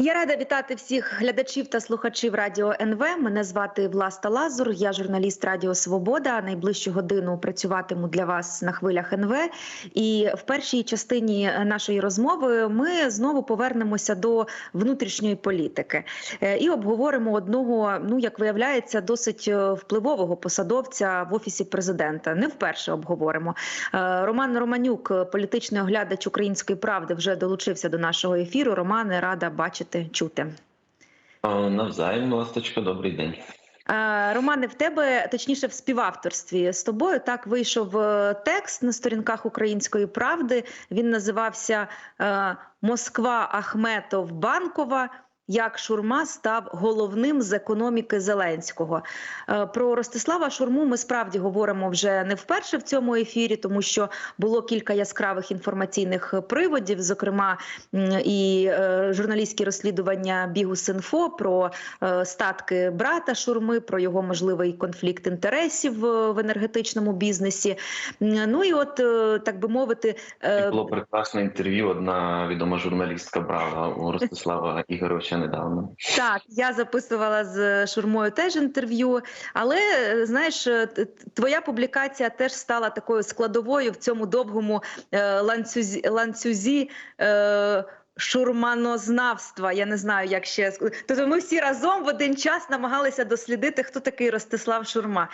Я рада вітати всіх глядачів та слухачів Радіо НВ. Мене звати Власта Лазур. Я журналіст Радіо Свобода. Найближчу годину працюватиму для вас на хвилях НВ. І в першій частині нашої розмови ми знову повернемося до внутрішньої політики Е, і обговоримо одного, ну як виявляється, досить е, впливового посадовця в офісі президента. Не вперше обговоримо. Е, Роман Романюк, політичний оглядач української правди, вже долучився до нашого ефіру. Романе, рада бачити, чути. О, Навзаєм, ласточка, добрий день. Романе, в тебе точніше в співавторстві з тобою так вийшов е, текст на сторінках української правди. Він називався е, Москва Ахметов Банкова. Як Шурма став головним з економіки Зеленського Е, про Ростислава Шурму ми справді говоримо вже не вперше в цьому ефірі, тому що було кілька яскравих інформаційних приводів, зокрема і е, журналістські розслідування Бігус.Інфо про е, статки брата Шурми, про його можливий конфлікт інтересів в енергетичному бізнесі. Ну і от так би мовити, Було прекрасне інтерв'ю. Одна відома журналістка брала у Ростислава Ігоровича недавно. Так, я записувала з Шурмою теж інтерв'ю, але знаєш, е, твоя публікація теж стала такою складовою в цьому довгому е, ланцюзі, ланцюзі е, шурманознавства. Я не знаю, як ще тобто ми всі разом в один час намагалися дослідити, хто такий Ростислав Шурма.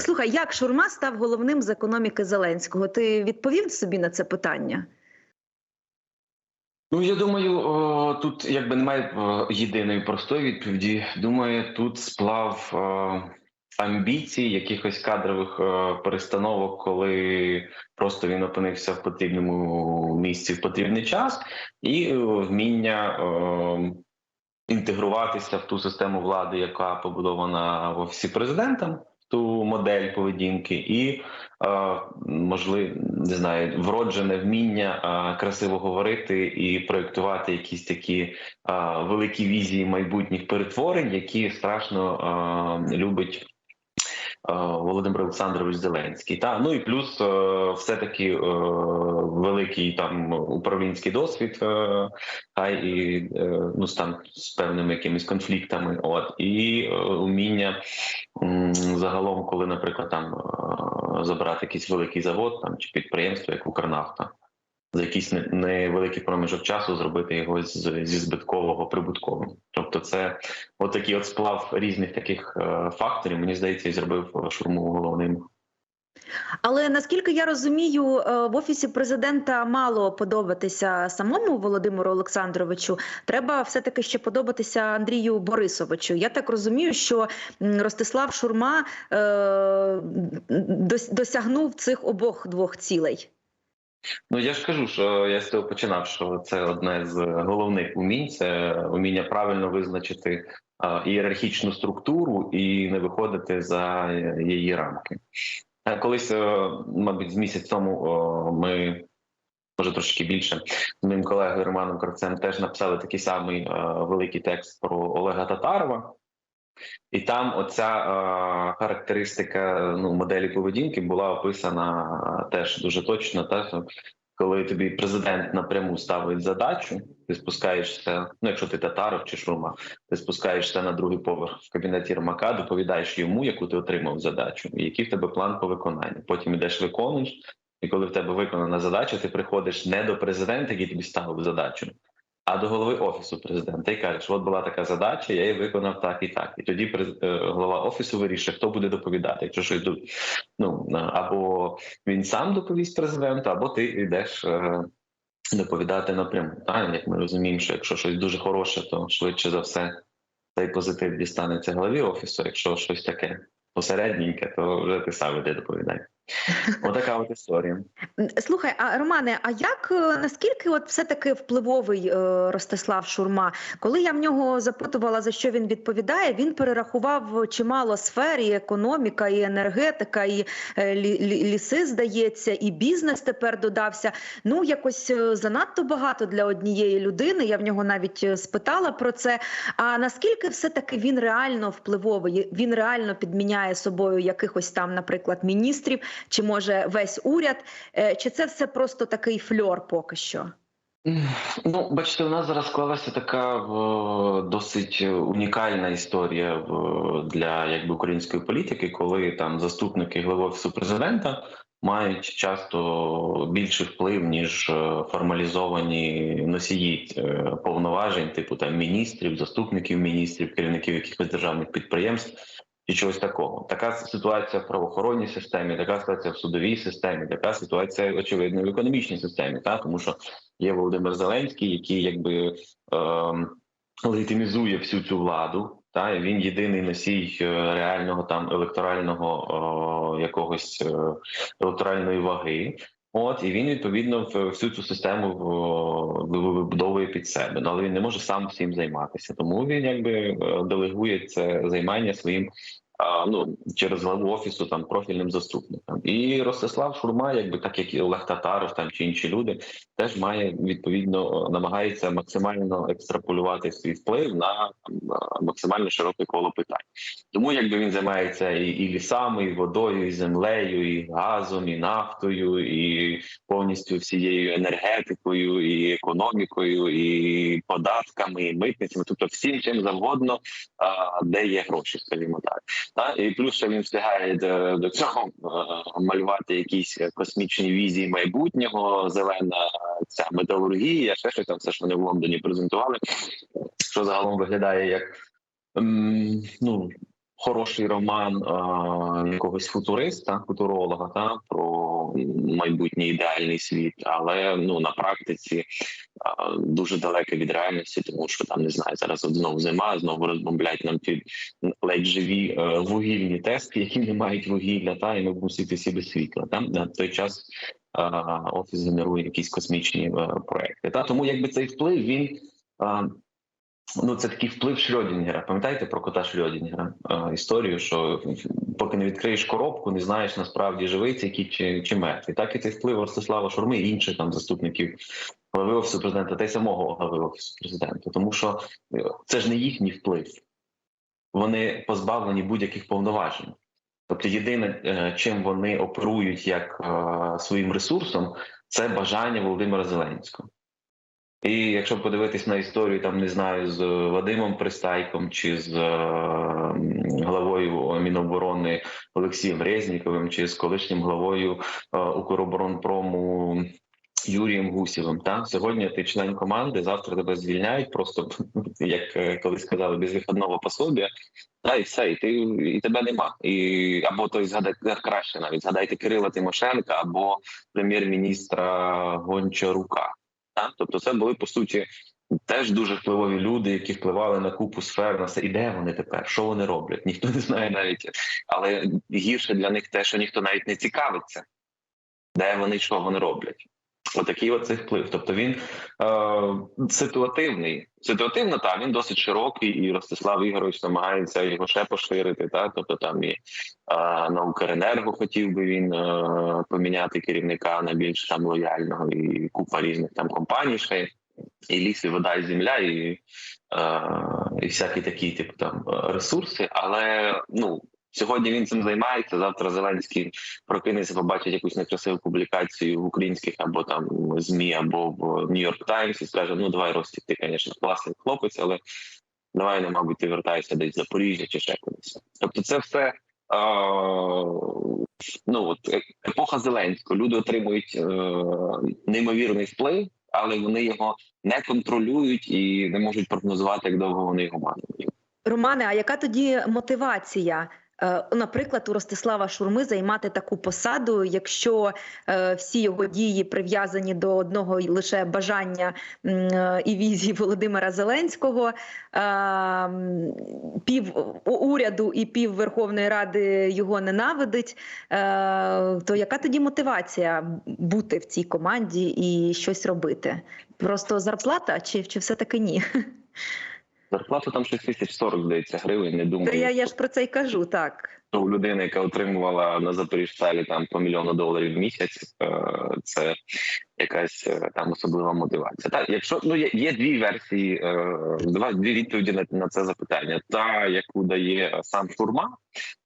Слухай, як Шурма став головним з економіки Зеленського? Ти відповів собі на це питання? Ну я думаю, тут якби немає єдиної простої відповіді. Думаю, тут сплав амбіцій, якихось кадрових перестановок, коли просто він опинився в потрібному місці в потрібний час, і вміння. Інтегруватися в ту систему влади, яка побудована в офісі президента, в ту модель поведінки, і можливо, не знаю, вроджене вміння а, красиво говорити і проєктувати якісь такі а, великі візії майбутніх перетворень, які страшно любить. А, Володимир Олександрович Зеленський, та ну і плюс е, все-таки е, великий там управлінський досвід, е, та і е, ну там з певними якимись конфліктами. От і е, уміння загалом, коли, наприклад, там е, забрати якийсь великий завод там чи підприємство, як Укрнафта, за якийсь невеликий проміжок часу зробити його з, зі збиткового прибутковим. Тобто, це от такий от сплав різних таких е, факторів. Мені здається, і зробив е, шурму головним. Але наскільки я розумію, е, в офісі президента мало подобатися самому Володимиру Олександровичу. Треба все таки ще подобатися Андрію Борисовичу. Я так розумію, що Ростислав Шурма е, досягнув цих обох двох цілей. Ну я ж кажу, що я з цього починав. Що це одне з головних умінь це уміння правильно визначити ієрархічну структуру і не виходити за її рамки. Е, Колись, е, мабуть, з місяць тому ми. Може трошки більше з моїм колегою Романом Кравцем теж написали такий самий е, великий текст про Олега Татарова, і там оця е, характеристика ну, моделі поведінки була описана теж дуже точно. Та, коли тобі президент напряму ставить задачу, ти спускаєшся, ну якщо ти татаров чи шурма, ти спускаєшся на другий поверх в кабінеті Ромака, доповідаєш йому, яку ти отримав задачу, і який в тебе план по виконанню. Потім ідеш виконуєш, і коли в тебе виконана задача, ти приходиш не до президента, який тобі ставив задачу, а до голови офісу президента і кажеш: от була така задача, я її виконав так і так. І тоді е, голова офісу вирішує, хто буде доповідати. Якщо щось ду- ну е, або він сам доповість президенту, або ти йдеш е, доповідати напряму. Так? Як ми розуміємо, що якщо щось дуже хороше, то швидше за все цей позитив дістанеться голові офісу. Якщо щось таке посередненьке, то вже ти сам іди доповідай. Отака от історія. Слухай, а Романе, а як е, наскільки от все таки впливовий е, Ростислав Шурма? Коли я в нього запитувала за що він відповідає, він перерахував чимало сфер, і економіка, і енергетика, і е, лі, лі- ліси, здається, і бізнес тепер додався. Ну якось е, занадто багато для однієї людини. Я в нього навіть е, спитала про це. А наскільки все таки він реально впливовий? Він реально підміняє собою якихось там, наприклад, міністрів, чи може весь уряд, Е, чи це все просто такий фльор поки що? Ну, бачите, у нас зараз склалася така в, досить унікальна історія в, для якби української політики, коли там заступники глави офісу президента мають часто більший вплив ніж е, формалізовані носії е, повноважень, типу там міністрів, заступників міністрів, керівників якихось державних підприємств. І чогось такого. Така ситуація в правоохоронній системі, така ситуація в судовій системі, така ситуація очевидно в економічній системі, та тому що є Володимир Зеленський, який якби ем, легітимізує всю цю владу. Та він єдиний носій е, реального там електорального е, якогось е, електоральної ваги. От і він відповідно всю цю систему вибудовує під себе. Ну, але він не може сам всім займатися. Тому він якби е, делегує це займання своїм ну через главу офісу там профільним заступникам. І Ростислав Шурма, якби так як і Олег Татаров там чи інші люди, теж має відповідно намагається максимально екстраполювати свій вплив на максимально широке коло питань. Тому якби він займається і, і лісами, і водою, і землею, і газом, і нафтою, і повністю всією енергетикою, і економікою, і податками, і митницями, тобто всім чим завгодно, де є гроші, скажімо так. Та і плюс ще він встигає до, до цього е, малювати якісь космічні візії майбутнього, зелена ця металургія, ще що там все, що вони в Лондоні презентували, що загалом виглядає як ну. Хороший роман а, якогось футуриста, футуролога, та про майбутній ідеальний світ, але ну на практиці а, дуже далеке від реальності, тому що там не знаю, зараз знову зима, знову розбомблять нам ті ледь живі е, вугільні тести, які не мають вугілля, та і ми сіти всі світла. Там на той час а, офіс генерує якісь космічні е, проекти. Та тому якби цей вплив він. А, Ну, це такий вплив Шрёдінгера. Пам'ятаєте про кота Шрёдінгера? Е, історію, що поки не відкриєш коробку, не знаєш насправді живий це який чи, чи мертвий. Так і цей вплив Ростислава Шурми і інших там заступників глави офісу президента та й самого глави офісу президента. Тому що е, це ж не їхній вплив, вони позбавлені будь-яких повноважень. Тобто, єдине, е, чим вони оперують як своїм ресурсом, це бажання Володимира Зеленського. І якщо подивитись на історію, там не знаю, з Вадимом Пристайком чи з е, главою Міноборони Олексієм Резніковим, чи з колишнім главою е, Укроборонпрому Юрієм Гусєвим. Та сьогодні ти член команди, завтра тебе звільняють, просто як е, колись сказали, без виходного пособія. Та і все, і ти і тебе нема. І або той згадай краще навіть згадайте Кирила Тимошенка або прем'єр-міністра Гончарука. Так? Тобто, це були по суті теж дуже впливові люди, які впливали на купу сфер на все. І де вони тепер? Що вони роблять? Ніхто не знає навіть. Але гірше для них те, що ніхто навіть не цікавиться, де вони що вони роблять. Отакий оцей вплив. Тобто він е, ситуативний. Ситуативно, та він досить широкий, і Ростислав Ігорович намагається його ще поширити. Та тобто там і е, на Укренерго хотів би він е, поміняти керівника на більш там лояльного і купа різних там компаній. ще. І ліс, і вода, і земля, і, е, і всякі такі, типу там ресурси. Але ну сьогодні він цим займається. Завтра Зеленський прокинеться, побачить якусь некрасиву публікацію в українських або там змі, або в Нью-Йорк Таймс і скаже: Ну давай Ростік, ти, звісно, класний хлопець, але давай, ну, мабуть, ти вертаєшся десь в Запоріжжя чи ще кудись. Тобто, це все. е, Ну от епоха Зеленського. Люди отримують е, неймовірний вплив, але вони його не контролюють і не можуть прогнозувати, як довго вони його матимуть. Романе, а яка тоді мотивація? Е, Наприклад, у Ростислава Шурми займати таку посаду, якщо е, всі його дії прив'язані до одного лише бажання е, і візії Володимира Зеленського, пів уряду і пів Верховної Ради його ненавидить, то яка тоді мотивація бути в цій команді і щось робити? Просто зарплата, чи, чи все таки ні? Зарплата там 6 тисяч 40, здається, гривень. Не думаю, То я, я ж про це й кажу, так. що у людини, яка отримувала на Запоріжсталі там по мільйону доларів в місяць, е, це якась е, там особлива мотивація. Так, якщо ну є, є дві версії, е, два дві відповіді на, на це запитання. Та яку дає сам Шурма,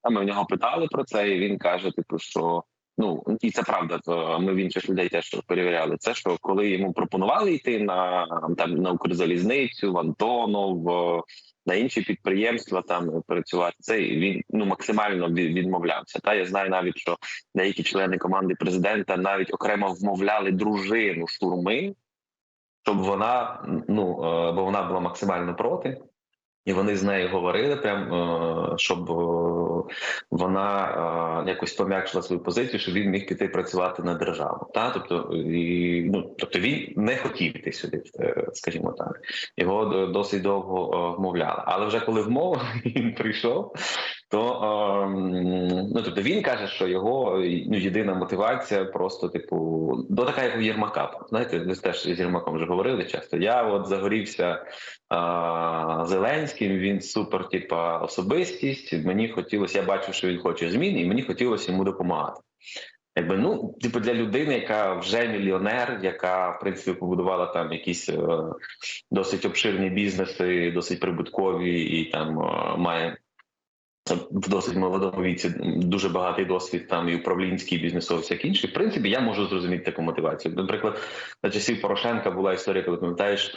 а ми в нього питали про це, і він каже: типу, що ну і це правда. Ми в інших людей теж перевіряли. Це що коли йому пропонували йти на там на Укрзалізницю, в Антонов, е, на інші підприємства там працювати. Це він ну максимально відмовлявся. Та я знаю навіть, що деякі члени команди президента навіть окремо вмовляли дружину штурми, щоб вона ну е, бо вона була максимально проти. І вони з нею говорили, прям е, щоб вона е, якось пом'якшила свою позицію, щоб він міг піти працювати на державу. Та тобто, і, ну тобто він не хотів йти сюди, е, скажімо так. Його досить довго е, вмовляли. Але вже коли вмовили, він прийшов. То е, ну тобто він каже, що його ну єдина мотивація просто типу до така, як у Єрмака. Знаєте, ви теж з Єрмаком вже говорили часто. Я от загорівся а, Зеленським. Він супер, типа, особистість. Мені хотілося, я бачив, що він хоче змін, і мені хотілося йому допомагати. Якби ну, типу, для людини, яка вже мільйонер, яка в принципі побудувала там якісь е, досить обширні бізнеси, досить прибуткові, і там е, має в досить молодому віці дуже багатий досвід там і управлінський, бізнесовий, всяк інший. В принципі, я можу зрозуміти таку мотивацію. Наприклад, на часів Порошенка була історія, коли пам'ятаєш.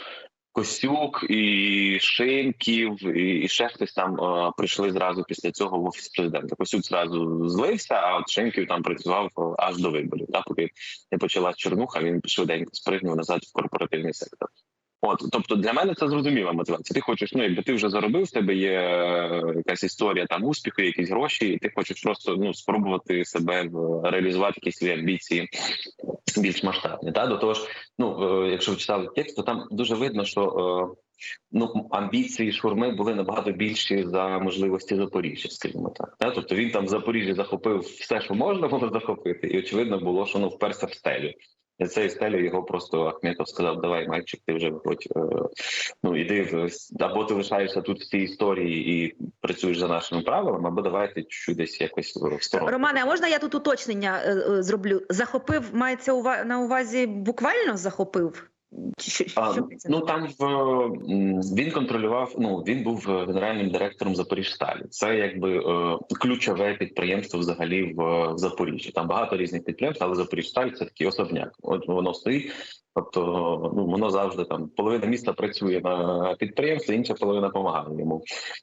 Костюк і Шинків, і, ще хтось там е, прийшли зразу після цього в офіс президента. Костюк зразу злився, а от Шинків там працював аж до виборів. Та поки не почалась чорнуха, він швиденько спригнув назад в корпоративний сектор. От, тобто для мене це зрозуміла мотивація. Ти хочеш, ну якби ти вже заробив, в тебе є е, якась історія там успіху, якісь гроші, і ти хочеш просто ну спробувати себе реалізувати якісь свої амбіції більш масштабні. Та до того ж, ну е, якщо ви читали текст, то там дуже видно, що е, ну амбіції шурми були набагато більші за можливості Запоріжжя, скажімо так. Та? Тобто він там в Запоріжжі захопив все, що можна було захопити, і очевидно було, що ну вперся в стелю. І цією стелю його просто Ахметов сказав: Давай, мальчик, ти вже будь, е, ну іди в або ти лишаєшся тут в цій історії і працюєш за нашими правилами, або давайте чуть десь якось в сторону. Романе, а можна я тут уточнення е, е, зроблю? Захопив мається ува- на увазі буквально захопив? Що, А, що ну там в він контролював. Ну він був е, генеральним директором Запоріжсталі. Це якби е, ключове підприємство взагалі в, в Запоріжжі. Там багато різних підприємств, але Запоріжсталь це такий особняк. От воно стоїть. Тобто, ну воно завжди там половина міста працює на підприємстві, інша половина допомагає йому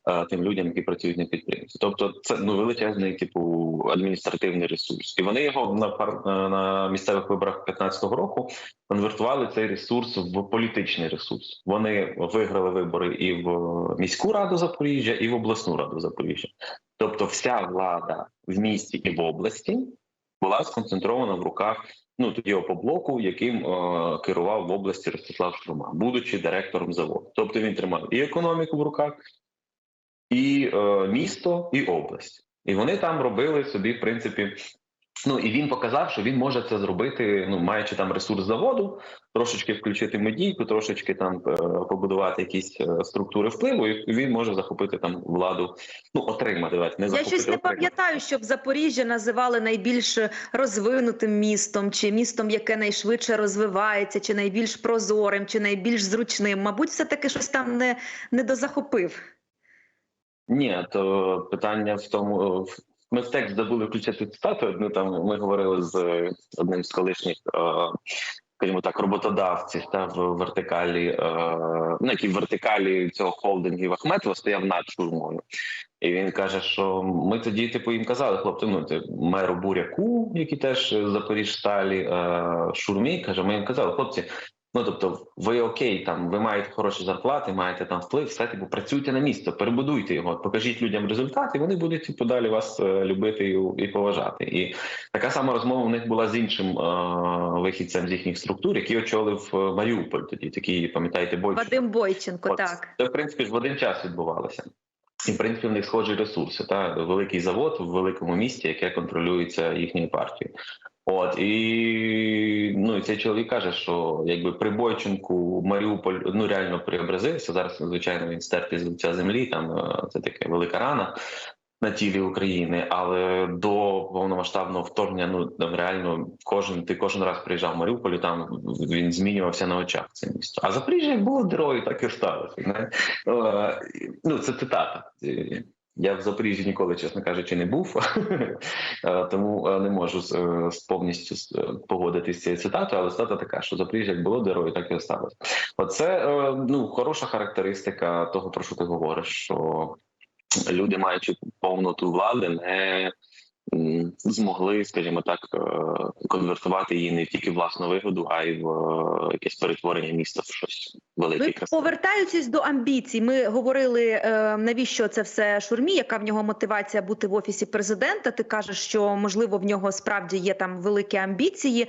е, тим людям, які працюють на підприємстві. Тобто, це ну величезний типу адміністративний ресурс, і вони його на пар на- на місцевих виборах 15-го року конвертували цей ресурс в політичний ресурс. Вони виграли вибори і в міську раду Запоріжжя, і в обласну раду Запоріжжя. Тобто, вся влада в місті і в області була сконцентрована в руках. Ну тоді опоблоку, яким е, керував в області Ростислав Шурма, будучи директором заводу. Тобто він тримав і економіку в руках, і е, місто, і область. І вони там робили собі, в принципі, Ну і він показав, що він може це зробити, ну маючи там ресурс заводу, трошечки включити медійку, трошечки там е, побудувати якісь е, структури впливу, і він може захопити там владу. Ну отримати давайте не Я щось не пам'ятаю, щоб Запоріжжя називали найбільш розвинутим містом, чи містом, яке найшвидше розвивається, чи найбільш прозорим, чи найбільш зручним. Мабуть, все таки щось там не, не дозахопив. Ні, то питання в тому. Ми в текст забули включити цитату. Одну там ми говорили з е, одним з колишніх, е, скажімо так, роботодавців та в вертикалі, е, ну який в вертикалі цього холдингів Ахметова стояв над шурмою. І він каже, що ми тоді, типу, їм казали, хлопці, ну це меру Буряку, який теж з Запоріжсталі, е, Шурмі, каже, ми їм казали, хлопці. Ну тобто, ви окей, там ви маєте хороші зарплати, маєте там вплив, все типу, працюйте на місце, перебудуйте його, покажіть людям результат, і вони будуть типу, далі вас е, любити і, і поважати. І така сама розмова у них була з іншим е, вихідцем з їхніх структур, який очолив е, Маріуполь. Тоді такий, пам'ятаєте, Бойчук. Вадим Бойченко, От, так. Це, в принципі, ж в один час відбувалося. І, в принципі, в них схожі ресурси. Та великий завод в великому місті, яке контролюється їхньою партією. От і ну і цей чоловік каже, що якби при Бойченку Маріуполь ну реально преобразився. Зараз, звичайно, він стертий з лиця землі. Там е, це така велика рана на тілі України, але до повномасштабного вторгнення ну там реально кожен ти кожен раз приїжджав в Маріуполь, там він змінювався на очах. Це місто. А Запоріжжя як було дорогою, так і сталося. Е, Ну це цитата. Я в Запоріжжі ніколи, чесно кажучи, не був, Е, тому е, не можу е, повністю погодитися з цією цитатою, але цитата така, що Запоріжжя як було дорогою, так і осталось. Оце ну хороша характеристика того, про що ти говориш, що люди, маючи повноту влади, не м, змогли, скажімо так, е, конвертувати її не тільки в власну вигоду, а й в е, якесь перетворення міста в щось велике. Ви повертаючись до амбіцій, ми говорили е, навіщо це все шурмі, яка в нього мотивація бути в офісі президента. Ти кажеш, що можливо в нього справді є там великі амбіції,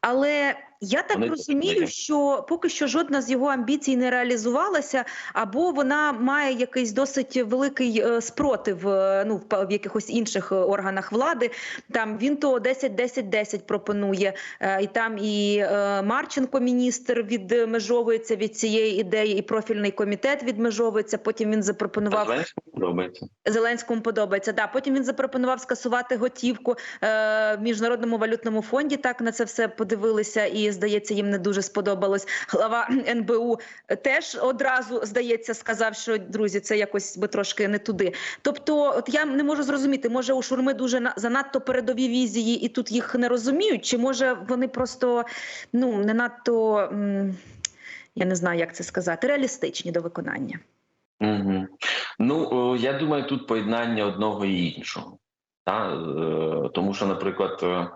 але я так Вони розумію, що поки що жодна з його амбіцій не реалізувалася, або вона має якийсь досить великий е, спротив е, ну в, якихось інших е, органах влади. Там він то 10-10-10 пропонує, і там і Марченко, міністр, відмежовується від цієї ідеї, і профільний комітет відмежовується. Потім він запропонував Зеленському подобається. Зеленському подобається. Да, потім він запропонував скасувати готівку в міжнародному валютному фонді. Так на це все подивилися, і здається, їм не дуже сподобалось. Глава НБУ теж одразу здається сказав, що друзі, це якось би трошки не туди. Тобто, от я не можу зрозуміти, може у Шурми дуже занадто передові візії, і тут їх не розуміють, чи може вони просто ну не надто. Я не знаю, як це сказати, реалістичні до виконання. Угу. Ну я думаю, тут поєднання одного і іншого. Та? Е, Тому що, наприклад, е,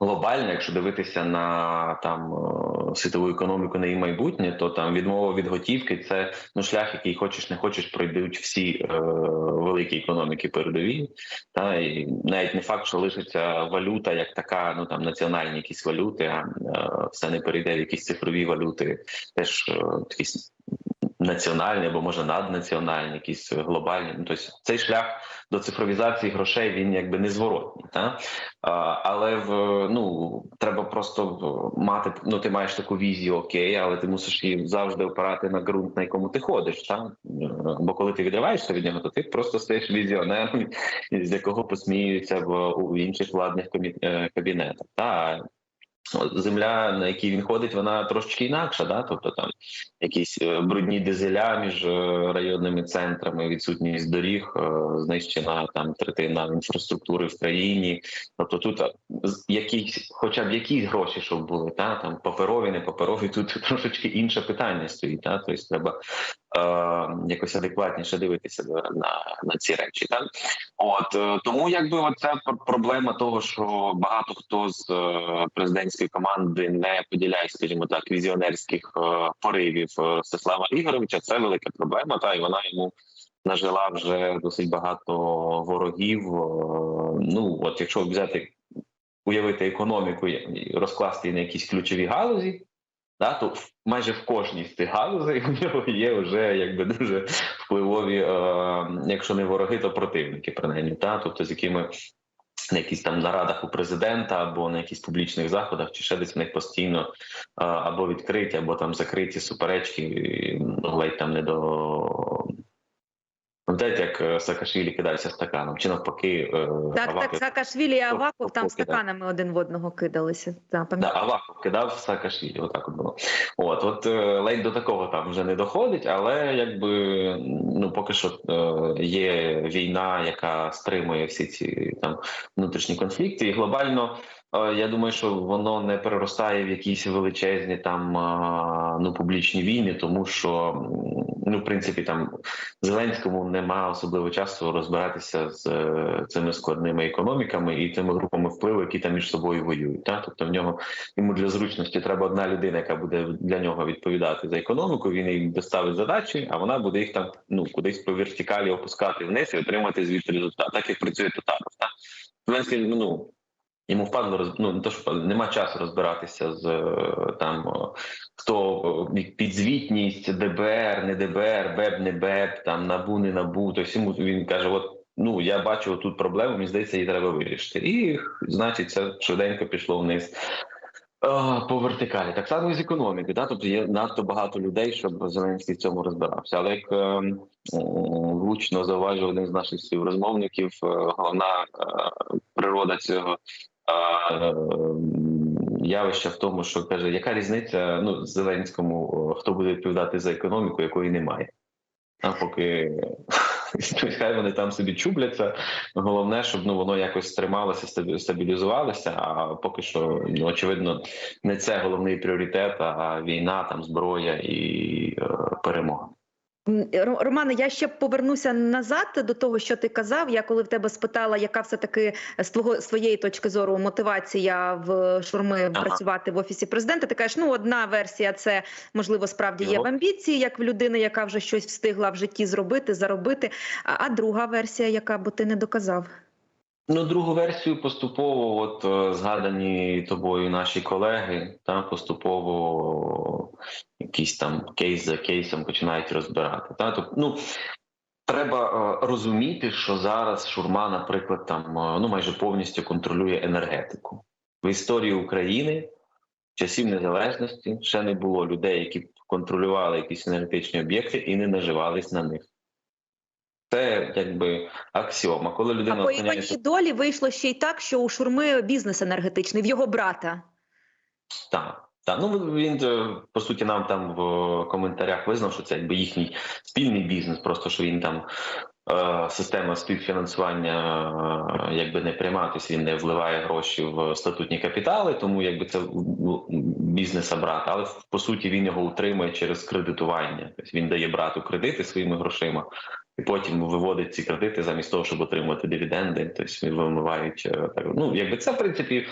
глобально, якщо дивитися на там е, світову економіку на її майбутнє, то там відмова від готівки це ну шлях, який хочеш не хочеш, пройдуть всі е, великі економіки передові. Та і навіть не факт, що лишиться валюта як така, ну там національні якісь валюти, а е, все не перейде в якісь цифрові валюти, теж е, якісь національні або може наднаціональні, якісь глобальні. Ну, тобто цей шлях до цифровізації грошей він якби незворотній. Та? Але в ну треба просто мати. Ну ти маєш таку візію, окей, але ти мусиш її завжди опирати на ґрунт, на якому ти ходиш. Та? Е, Бо коли ти відриваєшся від нього, то ти просто стаєш візіонером, з якого посміюються в у інших владних комі- е, кабінетах. Та? Земля, на якій він ходить, вона трошечки інакша, да? тобто там якісь е, брудні дизеля між е, районними центрами, відсутність доріг, е, знищена там третина інфраструктури в країні. Тобто тут якісь, хоча б якісь гроші, щоб були, та там паперові, не паперові, тут трошечки інше питання стоїть. Та? Тобто треба е, якось адекватніше дивитися на, на ці речі. Так? От тому, якби оця пр- проблема того, що багато хто з президентської команди не поділяє, скажімо так, візіонерських поривів е, Ростислава Ігоровича, це велика проблема. Та і вона йому нажила вже досить багато ворогів. Е, Ну от якщо взяти уявити економіку і розкласти її на якісь ключові галузі. Да, то майже в кожній з цих галузей у нього є вже якби дуже впливові, е, якщо не вороги, то противники, принаймні, та тобто з якими на якісь там нарадах у президента або на якісь публічних заходах, чи ще десь в них постійно або відкриті, або там закриті суперечки, ну, ледь там не до. Пам'ятаєте, як е, Саакашвілі кидався стаканом, чи навпаки, е, Так, так, Аваков- Саакашвілі і Аваков там стаканами один в одного кидалися. Да, Да. Аваков кидав Саакашвілі, отак от було. От, от е, ледь до такого там вже не доходить, але якби ну поки що е, є війна, яка стримує всі ці там внутрішні конфлікти, і глобально. Е, Я думаю, що воно не переростає в якісь величезні там ну публічні війни, тому що ну в принципі там Зеленському нема особливо часу розбиратися з е, цими складними економіками і тими групами впливу, які там між собою воюють. Та? Тобто в нього йому для зручності треба одна людина, яка буде для нього відповідати за економіку. Він їй доставить задачі, а вона буде їх там ну кудись по вертикалі опускати вниз і отримати звідти результат. Так як працює Татаров. Та? Зеленський, ну Йому впадло ну, не то, що впадло, нема часу розбиратися з е, там хто е, підзвітність, ДБР, не ДБР, БЕБ, не БЕБ, там набу, не набу. Тобто йому він каже: от ну я бачу тут проблему, мені здається, її треба вирішити. І значить, це швиденько пішло вниз. Е, По вертикалі, так само і з економіки, да? тобто є надто багато людей, щоб Зеленський в цьому розбирався. Але як е, влучно зауважив один з наших співрозмовників, е, головна е, природа цього е, м, явища в тому, що каже, яка різниця ну Зеленському, хто буде відповідати за економіку, якої немає. А поки Хай вони там собі чубляться. Головне, щоб ну воно якось стрималося, стабі- стабілізувалося. А поки що, ну очевидно, не це головний пріоритет, а війна, там зброя і е, перемога. Романе, я ще повернуся назад до того, що ти казав. Я коли в тебе спитала, яка все таки з твого своєї точки зору мотивація в шурми Ага. працювати в офісі президента. Ти кажеш, ну одна версія це можливо справді є Його. в амбіції, як в людини, яка вже щось встигла в житті зробити, заробити. А, а друга версія, яка бо ти не доказав. Ну, другу версію поступово, от е, згадані тобою наші колеги, там поступово якісь там кейс за кейсом починають розбирати. Та? Тобто, ну, треба е, розуміти, що зараз Шурма, наприклад, там е, ну майже повністю контролює енергетику. В історії України часів незалежності ще не було людей, які контролювали якісь енергетичні об'єкти і не наживались на них. Це якби аксіома. Коли людина А по опиняється- долі вийшло ще й так, що у шурми бізнес енергетичний в його брата. Так, так. Ну він е, по суті нам там в коментарях визнав, що це якби їхній спільний бізнес, просто що він там. е, Система співфінансування е, якби не пряма, тобто він не вливає гроші в статутні капітали, тому якби це бізнеса брата. Але по суті він його утримує через кредитування. Тобто він дає брату кредити своїми грошима, і потім виводить ці кредити замість того, щоб отримувати дивіденди. Тобто вимивають е, так. Ну якби це в принципі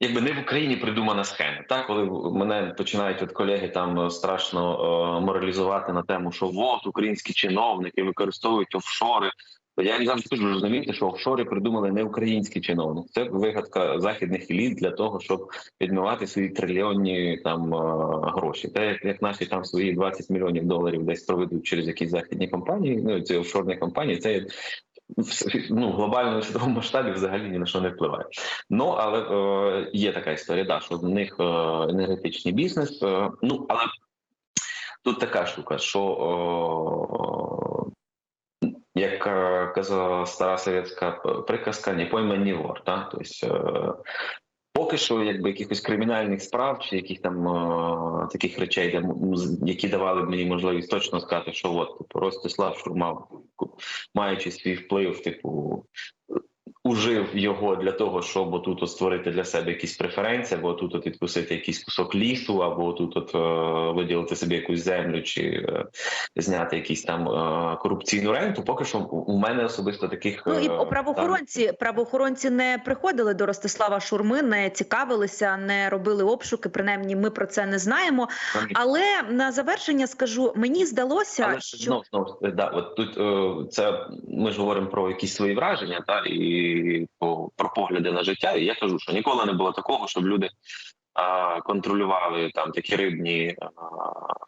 якби не в Україні придумана схема. Так, коли мене починають от колеги там е, страшно е, моралізувати на тему, що от українські чиновники використовують офшори. Я їм завжди кажу, розумієте, що офшори придумали не українські чиновники. Це вигадка західних еліт для того, щоб відмивати свої трильйонні там е, гроші. Те, як, наші там свої 20 мільйонів доларів десь проведуть через якісь західні компанії, ну ці офшорні компанії, це ну, в глобальному світовому масштабі взагалі ні на що не впливає. Ну але е, є така історія, да, що в них е, енергетичний бізнес. Е, ну але тут така штука, що е, як е, казала стара совєтська приказка, не пойма ні вор. Та? Тобто, е, Поки що, якби якихось кримінальних справ чи яких там е, таких речей, які давали б мені можливість точно сказати, що от типу, Ростислав Шурма, маючи свій вплив, типу, ужив його для того, щоб отут от створити для себе якісь преференції, або тут от відкусити якийсь кусок лісу, або тут от е, виділити собі якусь землю, чи е, зняти якісь там е, корупційну ренту. Поки що у мене особисто таких Ну і правоохоронці правоохоронці не приходили до Ростислава Шурми, не цікавилися, не робили обшуки. Принаймні, ми про це не знаємо. Але на завершення скажу, мені здалося, Але що знов знов да, от тут це ми ж говоримо про якісь свої враження, та і по про погляди на життя. І я кажу, що ніколи не було такого, щоб люди а, контролювали там такі рибні а,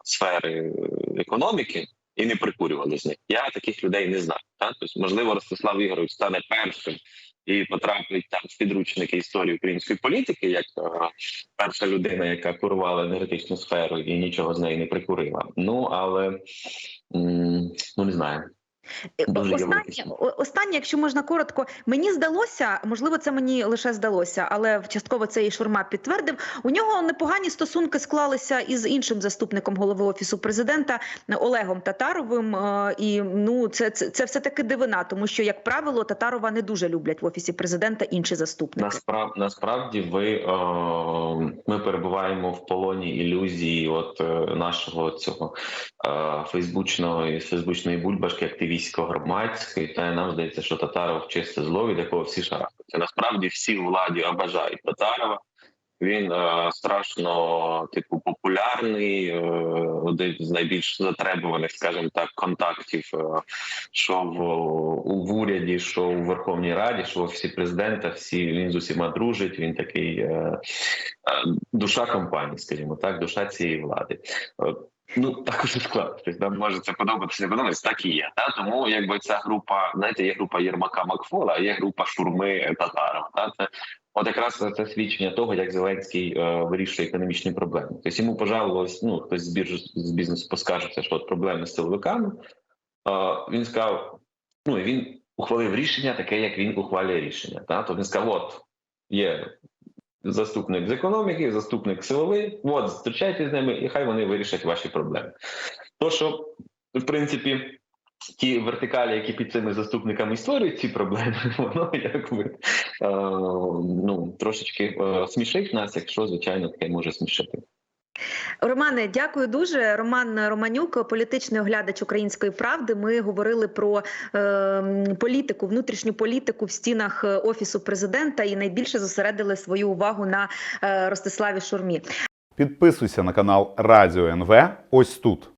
сфери економіки і не прикурювали з них. Я таких людей не знаю. Та? Тобто, можливо, Ростислав Ігорович стане першим і потрапить там в підручники історії української політики, як а, перша людина, яка курувала енергетичну сферу і нічого з неї не прикурила. Ну але м, ну не знаю. Е, Дуже Останнє, останнє, якщо можна коротко, мені здалося, можливо, це мені лише здалося, але частково це і Шурма підтвердив. У нього непогані стосунки склалися із іншим заступником голови офісу президента Олегом Татаровим. е, І ну це, це, це все таки дивина, тому що, як правило, Татарова не дуже люблять в офісі президента інші заступники. Насправ, насправді ви е, ми перебуваємо в полоні ілюзії от нашого цього е, фейсбучного фейсбучної бульбашки активістсько громадської. Та нам здається, що Татаров чисте зло, від якого всі шарахаються. Насправді всі владі обажають Татарова. Він е, страшно типу популярний, е, один з найбільш затребуваних, скажімо так, контактів, е, що в, в уряді, що у Верховній Раді, що в офісі президента. Всі він з усіма дружить. Він такий е, е, душа компанії, скажімо так, душа цієї влади. Ну також і склад. Тобто нам може це подобатися, не подобається, так і є. Та тому якби ця група, знаєте, є група Єрмака Макфола, а є група Шурми Татарова. Та це от якраз це свідчення того, як Зеленський е, вирішує економічні проблеми. Тобто йому пожалувалось, ну хтось з бірж з бізнесу поскаржиться, що от проблеми з силовиками. Е, він сказав: ну і він ухвалив рішення, таке як він ухвалює рішення. Та тобто він сказав: от є заступник з економіки, заступник силовий. От зустрічайтеся з ними, і хай вони вирішать ваші проблеми. То що в принципі. ті вертикалі, які під цими заступниками створюють ці проблеми, воно якби е, ну трошечки е, смішить нас, якщо звичайно таке може смішити. Романе, дякую дуже. Роман Романюк, політичний оглядач української правди. Ми говорили про е, політику, внутрішню політику в стінах е, офісу президента і найбільше зосередили свою увагу на е, Ростиславі Шурмі. Підписуйся на канал Радіо НВ ось тут.